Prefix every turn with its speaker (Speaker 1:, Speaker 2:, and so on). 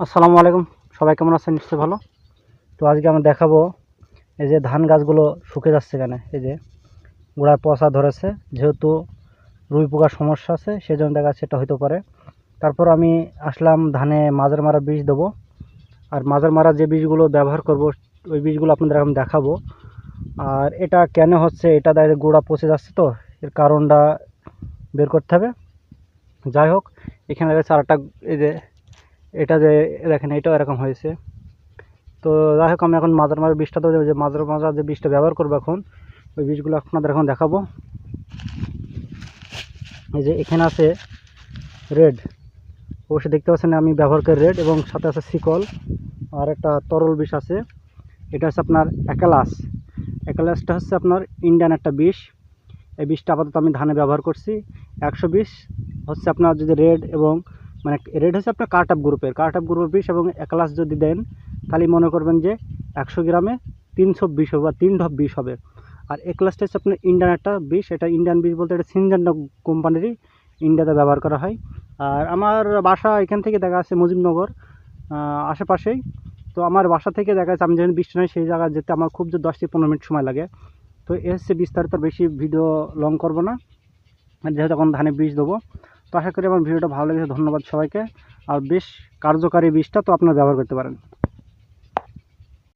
Speaker 1: আসসালামু আলাইকুম। সবাই কেমন আছেন? নিশ্চয়ই ভালো। তো আজকে আমি দেখাবো এই যে ধান গাছগুলো শুকে যাচ্ছে কেন এই যে গোড়ায় পচা ধরেছে, যেহেতু রুই পোকার সমস্যা আছে, সেজন্য দেখা যাচ্ছে এটা হইতে পারে। তারপর আমি আসলাম ধানে মাজার মারা বীজ দেবো। আর মাজার মারা যে বীজগুলো ব্যবহার করব, ওই বীজগুলো আপনাদের এখন দেখাবো। আর এটা কেন হচ্ছে? এটা দেখা গোড়া পচে যাচ্ছে তো, এর কারণটা বের করতে হবে। যাই হোক, এখানে রয়েছে আরেকটা এই যে এটা যে দেখেন, এটাও এরকম হয়েছে। তো যাই হোক, আমি এখন মাজার মাজার বীজটা তো যে মাজার মাজার যে বীজটা ব্যবহার করব এখন, ওই বীজগুলো আপনাদের এখন দেখাবো। এই যে এখানে আছে রেড। অবশ্যই দেখতে পাচ্ছেন আমি ব্যবহার করি রেড এবং সাথে আছে শিকল, আর একটা তরল বিষ আছে। এটা হচ্ছে আপনার অ্যাকালাস অ্যাকালাসটা হচ্ছে আপনার ইন্ডিয়ান একটা বিষ এই বিষটা আপাতত আমি ধানে ব্যবহার করছি। একশো বিষ হচ্ছে আপনার যদি রেড এবং মানে রেড হচ্ছে আপনার কার্ট আপ গ্রুপের কার্ট আপ গ্রুপের বিষ এবং একলাস যদি দেন, তাহলে মনে করবেন যে একশো গ্রামে তিনশো বিশ হবে বা তিন ঢপ বিষ হবে। আর একলাসটা হচ্ছে আপনার ইন্ডিয়ান একটা বিষ, এটা ইন্ডিয়ান বিষ বলতে এটা সিনজেন্টা কোম্পানিরই ইন্ডিয়াতে ব্যবহার করা হয়। আর আমার বাসা এখান থেকে দেখা যাচ্ছে মুজিবনগর আশেপাশেই। তো আমার বাসা থেকে দেখা যাচ্ছে আমি যেখানে বৃষ্টি নয় সেই জায়গায় যেতে আমার খুব যে দশ থেকে পনেরো মিনিট সময় লাগে। তো এ হচ্ছে বিস্তারিত বেশি ভিডিও লং করব না। যেহেতু এখন ধানে বীজ দেবো তো আশা করি আমার ভিডিওটা ভালো লেগেছে, ধন্যবাদ সবাইকে। আর বেশ কার্যকারী বিষটা তো আপনারা ব্যবহার করতে পারেন।